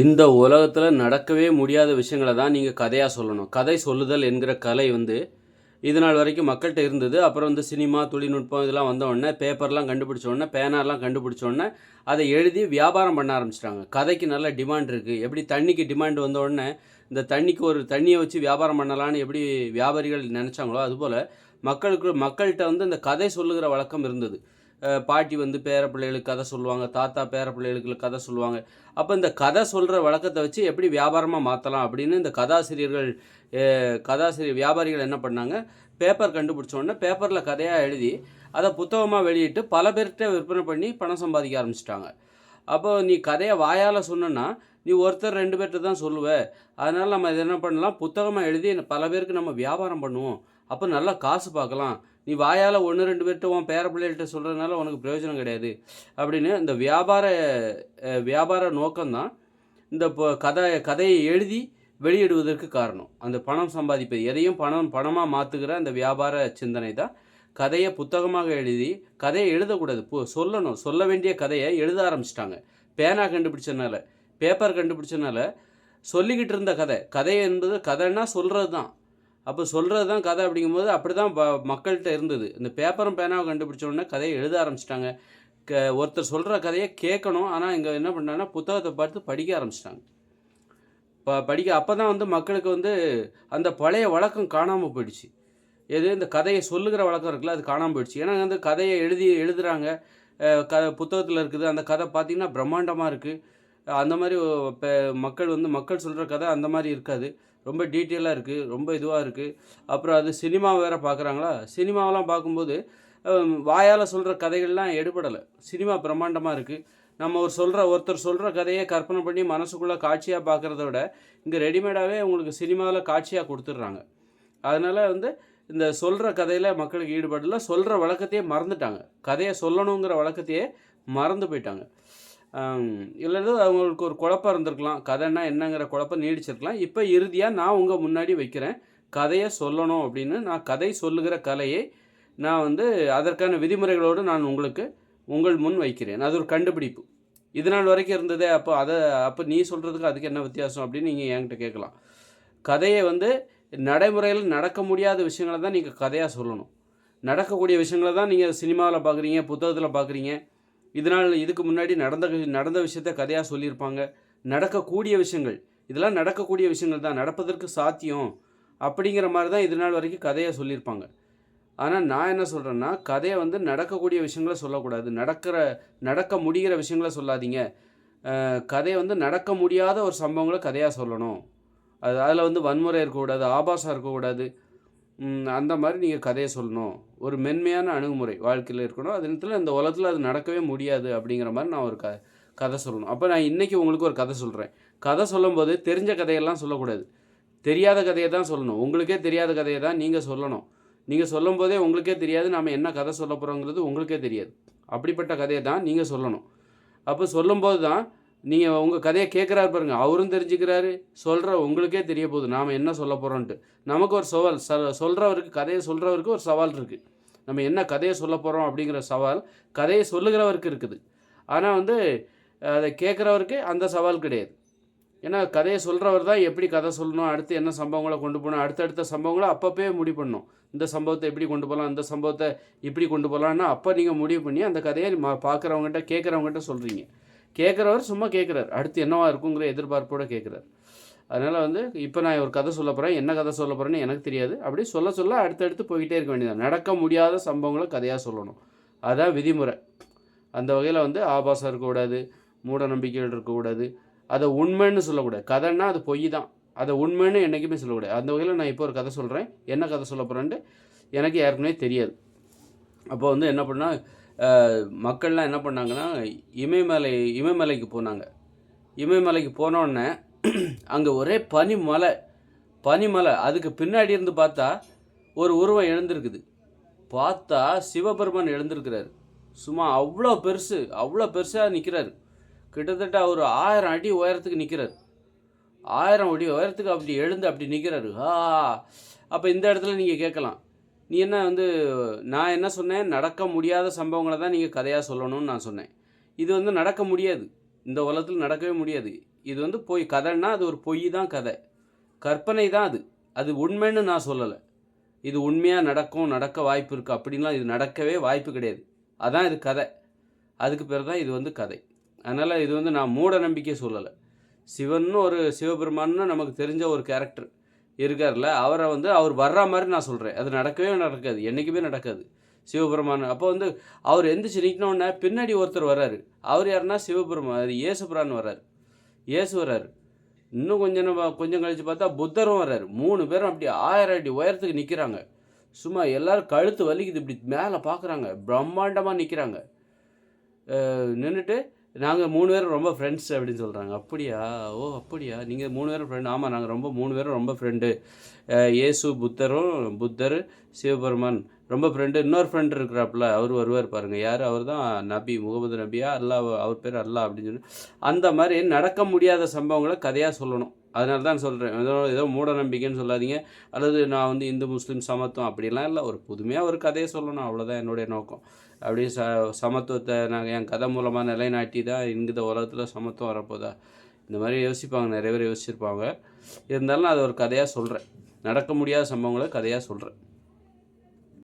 இந்த உலகத்தில் நடக்கவே முடியாத விஷயங்களை தான் நீங்கள் கதையாக சொல்லணும். கதை சொல்லுதல் என்கிற கலை வந்து இது நாள் வரைக்கும் மக்கள்கிட்ட இருந்தது. அப்புறம் வந்து சினிமா தொழில்நுட்பம் இதெல்லாம் வந்த உடனே பேப்பர்லாம் கண்டுபிடிச்ச உடனே பேனாலாம் கண்டுபிடிச்ச உடனே அதை எழுதி வியாபாரம் பண்ண ஆரம்பிச்சிட்டாங்க. கதைக்கு நல்ல டிமாண்ட் இருக்குது எப்படி தண்ணிக்கு டிமாண்ட் வந்த உடனே இந்த தண்ணிக்கு ஒரு தண்ணியை வச்சு வியாபாரம் பண்ணலான்னு எப்படி வியாபாரிகள் நினச்சாங்களோ அதுபோல் மக்களுக்கு மக்கள்கிட்ட வந்து இந்த கதை சொல்லுகிற வழக்கம் இருந்தது. பாட்டி வந்து பேர பிள்ளைகளுக்கு கதை சொல்லுவாங்க தாத்தா பேர பிள்ளைகளுக்கு கதை சொல்லுவாங்க. அப்போ இந்த கதை சொல்கிற வழக்கத்தை வச்சு எப்படி வியாபாரமாக மாற்றலாம் அப்படின்னு இந்த கதாசிரியர்கள் கதாசிரியர் வியாபாரிகள் என்ன பண்ணாங்க? பேப்பர் கண்டுபிடிச்சோடனே பேப்பரில் கதையாக எழுதி அதை புத்தகமாக வெளியிட்டு பல பேர்கிட்ட விற்பனை பண்ணி பணம் சம்பாதிக்க ஆரம்பிச்சிட்டாங்க. அப்போ நீ கதையை வாயால் சொன்னோன்னா நீ ஒருத்தர் ரெண்டு பேர்கிட்ட தான் சொல்லுவ. அதனால் நம்ம இதை என்ன பண்ணலாம்? புத்தகமாக எழுதி பல பேருக்கு நம்ம வியாபாரம் பண்ணுவோம். அப்போ நல்லா காசு பார்க்கலாம். நீ வாயால் ஒன்று ரெண்டு பேர்கிட்ட உன் பேர பிள்ளைகள்கிட்ட சொல்கிறதுனால உனக்கு பிரயோஜனம் கிடையாது. அப்படின்னு இந்த வியாபார வியாபார நோக்கம்தான் இந்த இப்போ கதை கதையை எழுதி வெளியிடுவதற்கு காரணம். அந்த பணம் சம்பாதிப்பது எதையும் பணம் பணமாக மாற்றுகிற அந்த வியாபார சிந்தனை தான் கதையை புத்தகமாக எழுதி கதையை எழுதக்கூடாது. பு சொல்லணும். சொல்ல வேண்டிய கதையை எழுத ஆரம்பிச்சிட்டாங்க. பேனா கண்டுபிடிச்சனால பேப்பர் கண்டுபிடிச்சனால சொல்லிக்கிட்டு இருந்த கதை. கதை என்பது கதைன்னா சொல்கிறது தான் அப்போ சொல்கிறது தான் கதை அப்படிங்கும்போது அப்படி தான் ப மக்கள்கிட்ட இருந்தது. இந்த பேப்பரும் பேனாவை கண்டுபிடிச்சோடனே கதையை எழுத ஆரம்பிச்சிட்டாங்க. க ஒருத்தர் சொல்கிற கதையை கேட்கணும். ஆனால் இங்கே என்ன பண்ணாங்கன்னா புத்தகத்தை பார்த்து படிக்க ஆரம்பிச்சிட்டாங்க. ப படிக்க அப்போ தான் வந்து மக்களுக்கு வந்து அந்த பழைய வழக்கம் காணாமல் போயிடுச்சு. எது இந்த கதையை சொல்லுகிற வழக்கம் இருக்குல்ல அது காணாமல் போயிடுச்சு. ஏன்னா வந்து கதையை எழுதி எழுதுகிறாங்க க புத்தகத்தில் இருக்குது. அந்த கதை பார்த்திங்கன்னா பிரம்மாண்டமாக இருக்குது அந்த மாதிரி இப்போ மக்கள் வந்து மக்கள் சொல்கிற கதை அந்த மாதிரி இருக்காது. ரொம்ப டீட்டெயிலாக இருக்குது ரொம்ப இதுவாக இருக்குது அப்புறம் அது சினிமா வேறு பார்க்குறாங்களா சினிமாவெல்லாம் பார்க்கும்போது வாயால் சொல்கிற கதைகள்லாம் எடுபடலை. சினிமா பிரம்மாண்டமாக இருக்குது நம்ம ஒரு சொல்கிற ஒருத்தர் சொல்கிற கதையை கற்பனை பண்ணி மனசுக்குள்ளே காட்சியாக பார்க்குறத விட இங்கே ரெடிமேடாகவே உங்களுக்கு சினிமாவில் காட்சியாக கொடுத்துட்றாங்க. அதனால் வந்து இந்த சொல்கிற கதையில் மக்களுக்கு ஈடுபடல சொல்கிற வழக்கத்தையே மறந்துட்டாங்க. கதையை சொல்லணுங்கிற வழக்கத்தையே மறந்து போயிட்டாங்க. இல்லைன்னா அவங்களுக்கு ஒரு குழப்பம் இருந்திருக்கலாம். கதைன்னா என்னங்கிற குழப்பம் நீடிச்சிருக்கலாம். இப்போ இறுதியாக நான் உங்கள் முன்னாடி வைக்கிறேன். கதையை சொல்லணும் அப்படின்னு நான் கதை சொல்லுகிற கலையை நான் வந்து அதற்கான விதிமுறைகளோடு நான் உங்களுக்கு உங்கள் முன் வைக்கிறேன். அது ஒரு கண்டுபிடிப்பு. இது நாள் வரைக்கும் இருந்ததே அப்போ அதை அப்போ நீ சொல்கிறதுக்கு அதுக்கு என்ன வித்தியாசம் அப்படின்னு நீங்கள் என்கிட்ட கேட்கலாம். கதையை வந்து நடைமுறையில் நடக்க முடியாத விஷயங்களை தான் நீங்கள் கதையாக சொல்லணும். நடக்கக்கூடிய விஷயங்களை தான் நீங்கள் சினிமாவில் பார்க்குறீங்க புத்தகத்தில் பார்க்குறீங்க. இதனால் இதுக்கு முன்னாடி நடந்த நடந்த விஷயத்த கதையாக சொல்லியிருப்பாங்க. நடக்கக்கூடிய விஷயங்கள். இதெல்லாம் நடக்கக்கூடிய விஷயங்கள் தான். நடப்பதற்கு சாத்தியம் அப்படிங்கிற மாதிரி தான் இது நாள் வரைக்கும் கதையாக சொல்லியிருப்பாங்க. ஆனால் நான் என்ன சொல்கிறேன்னா கதையை வந்து நடக்கக்கூடிய விஷயங்களை சொல்லக்கூடாது. நடக்கிற நடக்க முடிகிற விஷயங்களை சொல்லாதீங்க. கதையை வந்து நடக்க முடியாத ஒரு சம்பவங்களை கதையாக சொல்லணும். அது அதில் வந்து வன்முறை இருக்கக்கூடாது ஆபாசம் இருக்கக்கூடாது. அந்த மாதிரி நீங்கள் கதையை சொல்லணும். ஒரு மென்மையான அணுகுமுறை வாழ்க்கையில் இருக்கணும். அது நேரத்தில் இந்த உலகத்தில் அது நடக்கவே முடியாது அப்படிங்கிற மாதிரி நான் ஒரு க கதை சொல்லணும். அப்போ நான் இன்றைக்கி உங்களுக்கு ஒரு கதை சொல்கிறேன் கதை சொல்லும்போது தெரிஞ்ச கதையெல்லாம் சொல்லக்கூடாது. தெரியாத கதையை தான் சொல்லணும். உங்களுக்கே தெரியாத கதையை தான் நீங்கள் சொல்லணும். நீங்கள் சொல்லும் போதே உங்களுக்கே தெரியாது. நாம் என்ன கதை சொல்ல போகிறோங்கிறது உங்களுக்கே தெரியாது. அப்படிப்பட்ட கதையை தான் நீங்கள் சொல்லணும். அப்போ சொல்லும்போது தான் நீங்கள் உங்கள் கதையை கேட்குறாரு பாருங்கள் அவரும் தெரிஞ்சுக்கிறாரு சொல்கிற உங்களுக்கே தெரிய போகுது. நாம் என்ன சொல்ல போகிறோன்ட்டு நமக்கு ஒரு சவால் ச சொல்கிறவருக்கு கதையை சொல்கிறவருக்கு ஒரு சவால் இருக்குது நம்ம என்ன கதையை சொல்ல போகிறோம் அப்படிங்கிற சவால் கதையை சொல்லுகிறவருக்கு இருக்குது. ஆனால் வந்து அதை கேட்குறவருக்கு அந்த சவால் கிடையாது. ஏன்னா கதையை சொல்கிறவர் தான் எப்படி கதை சொல்லணும் அடுத்து என்ன சம்பவங்களை கொண்டு போகணும் அடுத்தடுத்த சம்பவங்களை அப்பப்பே முடிவு பண்ணணும். இந்த சம்பவத்தை எப்படி கொண்டு போகலாம் இந்த சம்பவத்தை இப்படி கொண்டு போகலான்னா அப்போ நீங்கள் முடிவு பண்ணி அந்த கதையை பார்க்குறவங்ககிட்ட கேட்குறவங்ககிட்ட சொல்கிறீங்க கேட்குறவர் சும்மா கேட்குறாரு அடுத்து என்னவா இருக்குங்கிற எதிர்பார்ப்போட கேட்குறாரு அதனால் வந்து இப்போ நான் ஒரு கதை சொல்ல போகிறேன் என்ன கதை சொல்ல போகிறேன்னு எனக்கு தெரியாது. அப்படி சொல்ல சொல்ல அடுத்தடுத்து போய்கிட்டே இருக்க வேண்டியது நடக்க முடியாத சம்பவங்களை கதையாக சொல்லணும். அதுதான் விதிமுறை. அந்த வகையில் வந்து ஆபாசம் இருக்கக்கூடாது மூட நம்பிக்கைகள் இருக்கக்கூடாது. அதை உண்மைன்னு சொல்லக்கூடாது. கதைன்னா அது பொய் தான். அதை உண்மைன்னு என்றைக்குமே சொல்லக்கூடாது. அந்த வகையில் நான் இப்போ ஒரு கதை சொல்கிறேன் என்ன கதை சொல்ல போகிறேன்ட்டு எனக்கு ஏற்கனவே தெரியாது. அப்போ வந்து என்ன பண்ணால் மக்கள்லாம் என்ன பண்ணாங்கன்னா இமயமலை இமயமலைக்கு போனாங்க. இமயமலைக்கு போனோடனே அங்கே ஒரே பனிமலை பனிமலை. அதுக்கு பின்னாடி இருந்து பார்த்தா ஒரு உருவம் எழுந்திருக்குது. பார்த்தா சிவபெருமான் எழுந்திருக்கிறாரு. சும்மா அவ்வளோ பெருசு அவ்வளோ பெருசாக நிற்கிறாரு கிட்டத்தட்ட ஒரு ஆயிரம் அடி உயரத்துக்கு நிற்கிறாரு ஆயிரம் அடி உயரத்துக்கு அப்படி எழுந்து அப்படி நிற்கிறாரு ஆ அப்போ இந்த இடத்துல நீங்கள் கேட்கலாம். நீ என்ன வந்து நான் என்ன சொன்னேன்? நடக்க முடியாத சம்பவங்களை தான் நீங்கள் கதையாக சொல்லணும்னு நான் சொன்னேன். இது வந்து நடக்க முடியாது. இந்த உலகத்தில் நடக்கவே முடியாது. இது வந்து பொய் கதைன்னா அது ஒரு பொய் தான் கதை. கற்பனை தான் அது. அது உண்மைன்னு நான் சொல்லலை. இது உண்மையாக நடக்கும் நடக்க வாய்ப்பு இருக்குது அப்படின்லாம் இது நடக்கவே வாய்ப்பு கிடையாது. அதான் இது கதை. அதுக்கு பேர் தான் இது வந்து கதை. அதனால் இது வந்து நான் மூட நம்பிக்கை சொல்லலை. சிவன்னு ஒரு சிவபெருமான்னு நமக்கு தெரிஞ்ச ஒரு கேரக்டர் இருக்கார்ல அவரை வந்து அவர் வர்ற மாதிரி நான் சொல்கிறேன் அது நடக்கவே நடக்காது. என்றைக்குமே நடக்காது. சிவபெருமான் அப்போ வந்து அவர் எந்திரிச்சு நிற்கணுன்னே பின்னாடி ஒருத்தர் வர்றாரு. அவர் யாருன்னா சிவபெருமான் அது இயேசுபிரான் வர்றாரு. இயேசு வர்றாரு. இன்னும் கொஞ்சம் நம்ம கொஞ்சம் கழித்து பார்த்தா புத்தரும் வர்றாரு. மூணு பேரும் அப்படி ஆயிரம் அடி உயரத்துக்கு நிற்கிறாங்க சும்மா எல்லோரும் கழுத்து வலிக்குது. இப்படி மேலே பார்க்குறாங்க. பிரம்மாண்டமாக நிற்கிறாங்க நின்றுட்டு நாங்கள் மூணு பேரும் ரொம்ப ஃப்ரெண்ட்ஸ் அப்படின்னு சொல்கிறாங்க அப்படியா? ஓ அப்படியா? நீங்கள் மூணு பேரும் ஃப்ரெண்ட் ஆமாம் நாங்கள் ரொம்ப மூணு பேரும் ரொம்ப ஃப்ரெண்டு இயேசு புத்தரும் புத்தர் சிவபெருமான் ரொம்ப ஃப்ரெண்டு இன்னொரு ஃப்ரெண்டு இருக்கிறாப்புல அவர் வருவார் பாருங்கள் யார்? அவர் தான் நபி முகமது நபியா அல்லா அவர் பேர் அல்லா அப்படின்னு சொல்லி. அந்த மாதிரி நடக்க முடியாத சம்பவங்களை கதையாக சொல்லணும். அதனால தான் சொல்கிறேன் ஏதோ ஏதோ மூட நம்பிக்கைன்னு சொல்லாதீங்க. அல்லது நான் வந்து இந்து முஸ்லீம் சமத்துவம் அப்படிலாம் இல்லை. ஒரு புதுமையாக ஒரு கதையை சொல்லணும். அவ்வளோதான் என்னுடைய நோக்கம். அப்படியே ச சமத்துவத்தை நாங்கள் என் கதை மூலமாக நிலைநாட்டி தான் இந்த உலகத்தில் சமத்துவம் வரப்போதா? இந்த மாதிரி யோசிப்பாங்க நிறைய பேர் யோசிச்சிருப்பாங்க. இருந்தாலும் நான் அதை ஒரு கதையாக சொல்கிறேன் நடக்க முடியாத சம்பவங்களை கதையாக சொல்கிறேன்